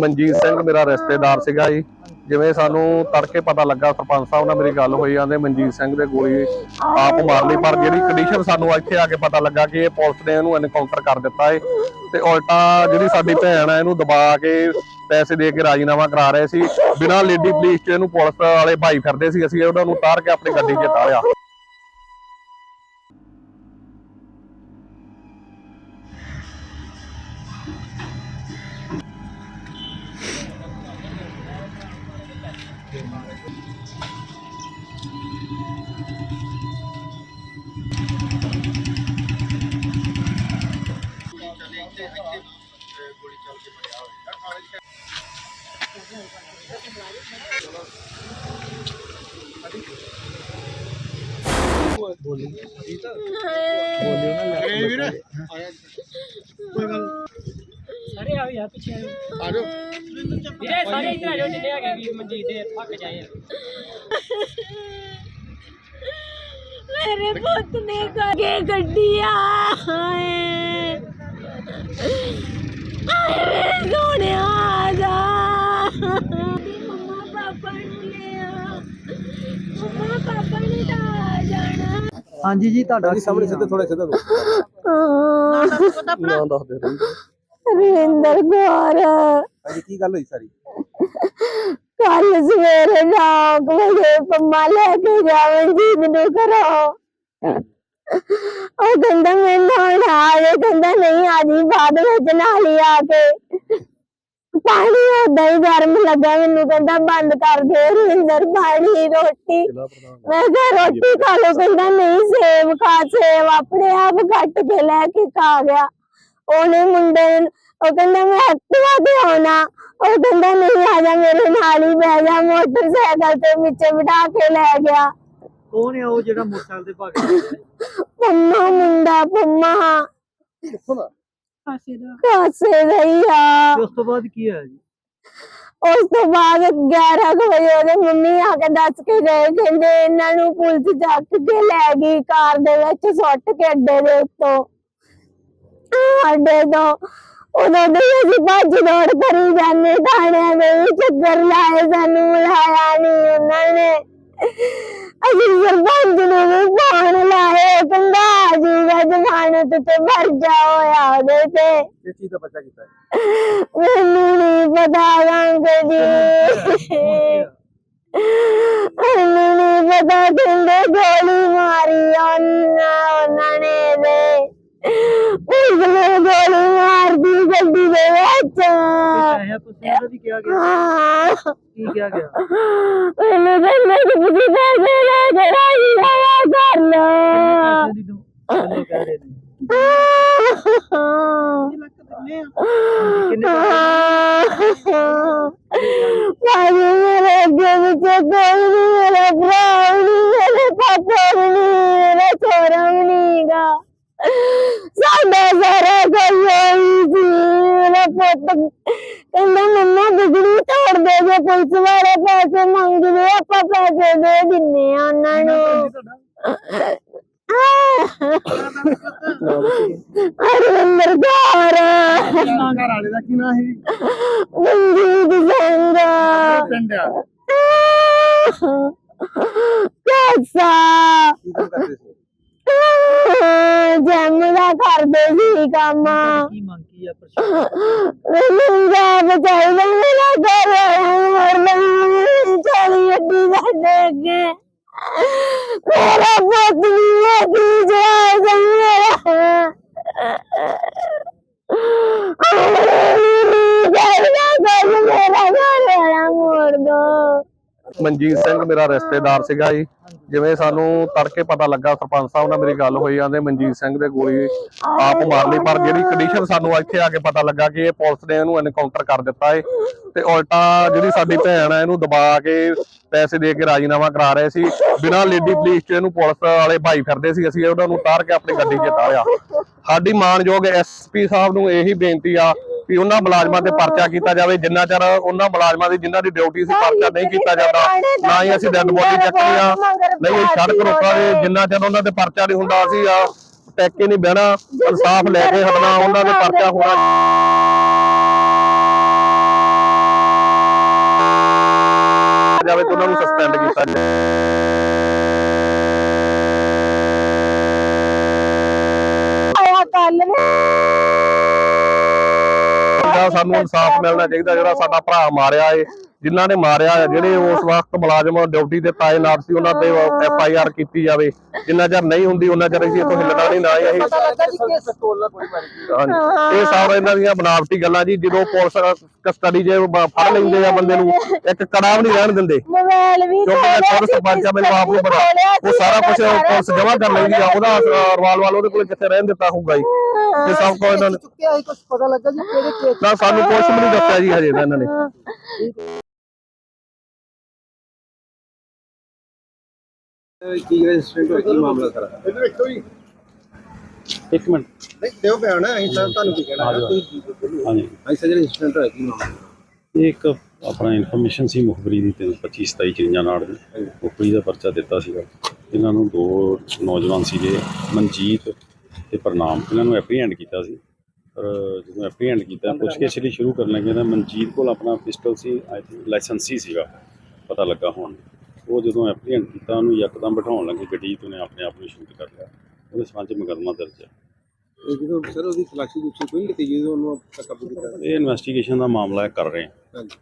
ਮਨਜੀਤ ਸਿੰਘ ਮੇਰਾ ਰਿਸ਼ਤੇਦਾਰ ਸੀਗਾ ਜੀ। ਜਿਵੇਂ ਸਾਨੂੰ ਤੜਕੇ ਪਤਾ ਲੱਗਾ, ਸਰਪੰਚ ਸਾਹਿਬ ਨਾਲ ਮੇਰੀ ਗੱਲ ਹੋਈ ਜਾਂਦੇ ਮਨਜੀਤ ਸਿੰਘ ਦੇ ਗੋਲੀ ਆਪ ਮਾਰ ਲਈ, ਪਰ ਜਿਹੜੀ ਕੰਡੀਸ਼ਨ ਸਾਨੂੰ ਇੱਥੇ ਆ ਕੇ ਪਤਾ ਲੱਗਾ ਕਿ ਇਹ ਪੁਲਿਸ ਨੇ ਇਹਨੂੰ ਐਨਕਾਊਂਟਰ ਕਰ ਦਿੱਤਾ ਏ। ਤੇ ਉਲਟਾ ਜਿਹੜੀ ਸਾਡੀ ਭੈਣ ਆ, ਇਹਨੂੰ ਦਬਾ ਕੇ ਪੈਸੇ ਦੇ ਕੇ ਰਾਜੀਨਾਮਾ ਕਰਾ ਰਹੇ ਸੀ। ਬਿਨਾਂ ਲੇਡੀ ਪੁਲਿਸ ਚ ਇਹਨੂੰ ਪੁਲਿਸ ਵਾਲੇ ਭਾਈ ਫਿਰਦੇ ਸੀ, ਅਸੀਂ ਉਹਨਾਂ ਨੂੰ ਤਾਰ ਕੇ ਆਪਣੀ ਗੱਡੀ 'ਚ ਤਾਰਿਆ। ਸਾਰੇ ਆ ਯਾਰ ਪਿੱਛੇ ਆ ਜਾਓ ਵੀਰੇ ਸਾਰੇ ਇੱਧਰ ਆ ਜਾਓ ਜਿੰਨੇ ਹੈਗੇ ਵੀ ਮਨਜੀਤ ਦੇ ਥੱਕ ਜਾਏ ਮੇਰੇ ਪੁੱਤ ਨੇ ਕਗੇ ਗੱਡੀਆਂ ਹਾਏ ਆਏ ਮੇਰੇ ਸੋਹਣਿਆ ਆ ਜਾ ਮੰਮਾ ਪਾਪਾ ਨੂੰ ਲੈ ਆ ਨੇ ਹਾਂਜੀ ਜੀ ਤੁਹਾਡਾ ਸਾਹਮਣੇ ਸਿੱਧੇ ਥੋੜੇ ਸਿੱਧੇ ਨਾ ਦੱਸ ਦੇ ਰਵਿੰਦਰ। ਕੌਰ। ਹਾਂਜੀ ਕੀ ਗੱਲ ਹੋਈ ਸਾਰੀ? ਕੱਲ ਸਵੇਰੇ ਨਾ ਵਜੇ ਪੰਮਾ ਲੈ ਕੇ ਜਾਵਣ ਜੀ ਨੂੰ ਕਰੋ ਉਹ ਕਹਿੰਦਾ ਮੈਂ ਨਾਲ ਆ ਜੇ ਕਹਿੰਦਾ ਨਹੀਂ ਆ ਜੀ ਬਾਅਦ ਵਿੱਚ ਨਾਲ ਹੀ ਆ ਕੇ। ਪਾਣੀ ਓਦਾਂ ਹੀ ਗਰਮ ਲੱਗਾ ਮੈਨੂੰ ਕਹਿੰਦਾ ਬੰਦ ਕਰ ਦੇ ਰਵਿੰਦਰ ਪਾਣੀ ਰੋਟੀ। ਮੈਂ ਕਿਹਾ ਰੋਟੀ ਖਾ ਲਓ ਕਹਿੰਦਾ ਨਹੀਂ ਸੇਬ ਖਾ ਸੇਬ ਆਪਣੇ ਆਪ ਕੱਟ ਕੇ ਲੈ ਕੇ ਖਾ ਗਿਆ। ਉਹਨੇ ਮੁੰਡੇ ਉਹ ਕਹਿੰਦਾ ਮੈਂ ਐਕਟਿਵਾ ਤੇ ਆਉਣਾ। ਉਹ ਕਹਿੰਦਾ ਨਹੀਂ ਆ ਜਾ ਮੇਰੇ ਨਾਲ ਹੀ ਬਹਿ ਜਾ ਮੋਟਰਸਾਈਕਲ ਤੇ ਵਿੱਚ ਬਿਠਾ ਕੇ ਲੈ ਗਿਆ। ਕੌਣ ਹੈ ਉਹ ਜਿਹੜਾ ਮੋਟਰਸਾਈਕਲ ਤੇ ਭੱਗ ਗਿਆ ਪੰਮਾ ਮੁੰਡਾ ਪੰਮਾ। ਕਿੱਥੋਂ ਦਾ? ਕਾਸੇ ਦਾ। ਹੀ ਆ ਤੇ ਉਸ ਤੋਂ ਬਾਅਦ ਕੀ ਹੋਇਆ ਜੀ? ਉਸ ਤੋਂ ਬਾਅਦ 11 ਕੁ ਵਜੇ ਉਹਦੇ ਮੰਮੀ ਆ ਕੇ ਦੱਸ ਕੇ ਗਏ ਕਹਿੰਦੇ ਇਹਨਾਂ ਨੂੰ ਪੁਲਿਸ ਚੱਕ ਕੇ ਲੈ ਗਈ ਕਾਰ ਦੇ ਵਿੱਚ ਸੁੱਟ ਕੇ ਅੱਡੇ ਦੇ ਉੱਤੋਂ। ਅੱਡੇ ਤੋਂ ਉਦੋਂ ਦੇ ਅਸੀਂ ਭੱਜ ਦੌੜ ਕਰੀ ਜਾਂਦੇ ਥਾਣਿਆਂ ਦੇ ਵਿੱਚ ਚੱਕਰ ਲਾਏ ਸਾਨੂੰ ਮਿਲਾਇਆ ਨਹੀਂ ਉਹਨਾਂ ਨੇ। ਅਸੀਂ ਸਰਪੰਚ ਨੂੰ ਫੋਨ ਲਾਏ ਕਹਿੰਦਾ ਆ ਜੂਗਾ ਜ਼ਮਾਨਤ ਤੇ ਵਰਜਾ ਹੋਇਆ ਉਹਦੇ ਤੇ। ਕਿਸ ਚੀਜ਼ ਦਾ ਬੱਚਾ ਕੀਤਾ ਹੈ। ਮੈਨੂੰ ਨਹੀਂ ਪਤਾ ਰੰਗ ਜੀ ਮੈਨੂੰ ਨਹੀਂ ਪਤਾ ਕਹਿੰਦੇ ਗੋਲੀ ਮਾਰੀ ਉਹਨਾਂ ਉਹਨਾਂ ਨੇ ਦੇ। ਪੁਲਿਸ ਨੇ ਗੋਲੀ ਮਾਰਦੀ ਗੱਡੀ ਦੇ ਵਿੱਚ। ਪੈਸੇ ਪੁੱਛਿਆ ਉਹਦਾ ਵੀ ਕਿਹਾ ਗਿਆ। ਹਾਂ ਕੀ ਕਿਹਾ ਗਿਆ? ਮੈਨੂੰ ਕਹਿੰਦੇ ਕਿ ਤੁਸੀਂ ਪੈਸੇ ਲੈ ਕੇ ਰਾਜੀ ਨਾ ਕਰ ਲੋ ਤੂੰ ਕਿੰਨੇ ਕਹਿ ਰਹੇ ਨੇ ਕਿੰਨੇ ਭਾਜੀ ਮੇਰੇ ਅੱਗੇ ਵਿੱਚ ਕੋਈ ਨਹੀਂ ਮੇਰੇ ਭਰਾ ਵੀ ਨਹੀਂ ਮੇਰੇ ਪਾਪਾ ਵੀ ਨਹੀਂ ਮੇਰਾ ਛੋਰਾ ਵੀ ਨਹੀਂਗਾ ਸਾਡੇ ਸਾਰੇ ਕੋਈ ਹੋਈ ਸੀ ਮੇਰਾ ਪੁੱਤ। ਕਹਿੰਦਾ ਮੰਮਾ ਬਿਜਲੀ ਤੋੜ ਦੇ ਜੇ ਪੁਲਿਸ ਵਾਲੇ ਪੈਸੇ ਮੰਗਦੇ ਆਪਾਂ ਪੈਸੇ ਦੇ ਦਿੰਨੇ ਆ ਉਹਨਾਂ ਨੂੰ। ਅਰਵਿੰਦਰ ਕੌਰ ਘਰ ਵਾਲੇ ਦਾ ਕੀ ਨਾਂ ਹੈ? ਮਨਜੀਤ ਸਿੰਘ ਪਿੰਡ ਆ। ਕੈਸਾ? ਸੀ ਜੈਮ ਦਾ ਕਰਦੇ ਸੀ ਕੰਮ। ਕੀ ਮੰਗ ਕੀ ਆ ਪ੍ਰਸ਼ਾਸਨ ਮੈਨੂੰ ਜਾ ਬਚਾਈਦਾ ਮੇਰਾ ਘਰ ਮਰ ਨਹੀਂ ਚਲੀ ਅੱਡੀ ਸਾਡੇ ਅੱਗੇ। ਮੇਰਾ ਪੁੱਤ ਵੀ ਕੀ ਜਾ ਮੇਰਾ ਮੇਰਾ ਘਰ ਵਾਲਾ ਮੋੜ ਦੋ ਮਨਜੀਤ ਸਿੰਘ ਮੇਰਾ ਰਿਸ਼ਤੇਦਾਰ ਸੀਗਾ ਜੀ। ਜਿਵੇਂ ਸਾਨੂੰ ਤੜਕੇ ਪਤਾ ਲੱਗਾ, ਸਰਪੰਚ ਸਾਹਿਬ ਨਾਲ ਮੇਰੀ ਗੱਲ ਹੋਈ ਜਾਂਦੇ ਮਨਜੀਤ ਸਿੰਘ ਦੇ ਗੋਲੀ ਆਪ ਮਾਰ ਲਈ, ਪਰ ਜਿਹੜੀ ਕੰਡੀਸ਼ਨ ਸਾਨੂੰ ਇੱਥੇ ਆ ਕੇ ਪਤਾ ਲੱਗਾ ਕਿ ਇਹ ਪੁਲਿਸ ਨੇ ਇਹਨੂੰ ਐਨਕਾਊਂਟਰ ਕਰ ਦਿੱਤਾ ਏ। ਤੇ ਉਲਟਾ ਜਿਹੜੀ ਸਾਡੀ ਭੈਣ ਆ, ਇਹਨੂੰ ਦਬਾ ਕੇ ਪੈਸੇ ਦੇ ਕੇ ਰਾਜੀਨਾਮਾ ਕਰਾ ਰਹੇ ਸੀ। ਬਿਨਾਂ ਲੇਡੀ ਪੁਲਿਸ ਚ ਇਹਨੂੰ ਪੁਲਿਸ ਵਾਲੇ ਭਾਈ ਫਿਰਦੇ ਸੀ। ਅਸੀਂ ਉਹਨਾਂ ਨੂੰ ਤਾਰ ਕੇ ਆਪਣੀ ਗੱਡੀ 'ਚ ਤਾਰਿਆ ਸਾਡੀ ਮਾਨਯੋਗ ਐਸਪੀ ਸਾਹਿਬ ਨੂੰ ਇਹੀ ਬੇਨਤੀ ਆ ਵੀ ਉਹਨਾਂ ਮੁਲਾਜ਼ਮਾਂ ਤੇ ਪਰਚਾ ਕੀਤਾ ਜਾਵੇ ਜਿੰਨਾ ਚਿਰ ਉਹਨਾਂ ਮੁਲਾਜ਼ਮਾਂ ਦੀ ਜਿਨ੍ਹਾਂ ਦੀ ਡਿਊਟੀ ਸੀ ਪਰਚਾ ਨਹੀਂ ਕੀਤਾ ਜਾਂਦਾ ਨਾ ਹੀ ਅਸੀਂ ਡੈਡ ਬੋਡੀ ਚੱਕਣੀ ਆ ਨਹੀਂ ਸੜਕ ਰੋਕਾਂਗੇ ਜਿੰਨਾ ਚਿਰ ਉਹਨਾਂ ਤੇ ਪਰਚਾ ਨਹੀਂ ਹੁੰਦਾ ਸੀ ਆ ਟੈਕ ਨਹੀਂ ਬਹਿਣਾ ਇਨਸਾਫ ਲੈ ਕੇ ਹਟਣਾ ਉਹਨਾਂ ਦੇ ਪਰਚਾ ਹੋਣਾ। ਜਾਵੇ ਤਾਂ ਉਹਨਾਂ ਨੂੰ ਸਸਪੈਂਡ ਕੀਤਾ ਜਾਵੇ। ਸਾਨੂੰ ਇਨਸਾਫ ਮਿਲਣਾ ਚਾਹੀਦਾ ਜਿਹੜਾ ਸਾਡਾ ਭਰਾ ਮਾਰਿਆ ਏ। ਜਿਨ੍ਹਾਂ ਨੇ ਮਾਰਿਆ ਜਿਹੜੇ ਉਸ ਵਕਤ ਮੁਲਾਜ਼ਮ ਡਿਊਟੀ ਤੇ ਤਾਇਨਾਤ ਸੀ ਉਹਨਾਂ ਤੇ ਐਫ ਆਈ ਆਰ ਕੀਤੀ ਜਾਵੇ। ਜਿੰਨਾ ਚਿਰ ਨਹੀਂ ਹੁੰਦੀ ਉਹਨਾਂ ਚਿਰ ਅਸੀਂ ਇੱਥੋਂ ਹਿੱਲਣਾ ਨਹੀਂ ਨਾ ਹੀ ਅਸੀਂ ਹਾਂਜੀ। ਇਹ ਸਾਰਾ ਇਹਨਾਂ ਦੀਆਂ ਬਣਾਵਟੀ ਗੱਲਾਂ ਜੀ ਜਦੋਂ ਪੁਲਿਸ ਕਸਟਡੀ ਬ- ਫੜ ਲੈਂਦੇ ਆ ਬੰਦੇ ਨੂੰ ਇੱਕ ਕੜਾ ਵੀ ਨਹੀਂ ਰਹਿਣ ਦਿੰਦੇ। ਮੋਬਾਈਲ ਵੀ ਕਿਉਂਕਿ ਮੈਂ ਖੁਦ ਸਰਪੰਚ ਆ ਮੈਨੂੰ ਆਪ ਨੂੰ ਪਤਾ। ਉਹ ਸਾਰਾ ਕੁਝ ਪੁਲਿਸ ਜਮ੍ਹਾਂ ਕਰ ਲੈਂਦੀ ਆ ਉਹਦਾ ਰਵਾਲ ਵਾਲ ਉਹਦੇ ਕੋਲ ਕਿੱਥੇ ਰਹਿਣ ਦਿੱਤਾ ਹੋਊਗਾ ਜੀ। ਇਹ ਸਭ ਕੁਝ ਇਹਨਾਂ ਨੇ ਚੁੱਕਿਆ ਹੈ ਕੁਝ ਪਤਾ ਲੱਗਾ ਜੀ ਕਿਹੜੇ ਕੇਸ ਨਾ ਸਾਨੂੰ ਕੁਝ ਵੀ ਨਹੀਂ ਦੱਸਿਆ ਜੀ ਹਜੇ ਤਾਂ ਇਹਨਾਂ ਨੇ। ਕੀ ਰਜਿਸਟਰਡ ਹੋਇਆ? ਕੀ ਮਾਮਲਾ ਸਾਰਾ। ਇੱਧਰ ਵੇਖੋ ਜੀ। ਇੱਕ ਮਿੰਟ। ਨਹੀਂ ਦਿਓ ਬਿਆਨ ਅਸੀਂ ਤਾਂ ਤੁਹਾਨੂੰ ਕੀ ਕਹਿਣਾ ਹੈ ਤੁਸੀਂ ਬੋਲੋ। ਹਾਂਜੀ। ਅਸੀਂ ਸਜਣ ਰਜਿਸਟਰਡ ਹੋਇਆ ਕੀ ਮਾਮਲਾ? ਇਹ ਇੱਕ ਆਪਣਾ ਇਨਫੋਰਮੇਸ਼ਨ ਸੀ ਮੁਖਬਰੀ ਦੀ 25 27 ਚਿੰਜਾ ਨਾੜ ਦੀ। ਮੁਖਬਰੀ ਦਾ ਪਰਚਾ ਦਿੱਤਾ ਸੀਗਾ। ਇਹਨਾਂ ਨੂੰ ਦੋ ਨੌਜਵਾਨ ਸੀਗੇ ਮਨਜੀਤ ਤੇ ਪ੍ਰਨਾਮ ਇਹਨਾਂ ਨੂੰ ਐਪਰੀਹੈਂਡ ਕੀਤਾ ਸੀ। ਪਰ ਜਦੋਂ ਐਪਰੀਹੈਂਡ ਕੀਤਾ ਪੁੱਛਗਿੱਛ ਲਈ ਸ਼ੁਰੂ ਕਰਨ ਲੱਗੇ ਤਾਂ ਮਨਜੀਤ ਕੋਲ ਆਪਣਾ ਪਿਸਟਲ ਸੀ ਆਈ ਥਿੰਕ ਲਾਇਸੈਂਸੀ ਸੀਗਾ। ਪਤਾ ਲੱਗਾ ਹੁਣ। ਉਹ ਜਦੋਂ ਐਪਰੀਹੈਂਡ ਕੀਤਾ ਉਹਨੂੰ ਯਕਦਮ ਬਿਠਾਉਣ ਲੱਗੇ ਗੱਡੀ ਤੇ ਉਹਨੇ ਆਪਣੇ ਆਪ ਨੂੰ ਸ਼ੂਟ ਕਰ ਲਿਆ। ਉਹਦੇ ਸੰਬੰਧ ਮੁਕੱਦਮਾ ਦਰਜ ਹੈ ਇਹ ਜਦੋਂ ਸਰ ਉਹਦੀ ਤਲਾਸ਼ੀ ਦੁੱਛੀ ਕੋਈ ਕੀਤੀ ਜਦੋਂ ਉਹਨੂੰ ਕਾਬੂ ਕੀਤਾ? ਇਹ ਇਨਵੈਸਟੀਗੇਸ਼ਨ ਦਾ ਮਾਮਲਾ ਹੈ ਕਰ ਰਹੇ ਹਾਂ। ਹਾਂਜੀ।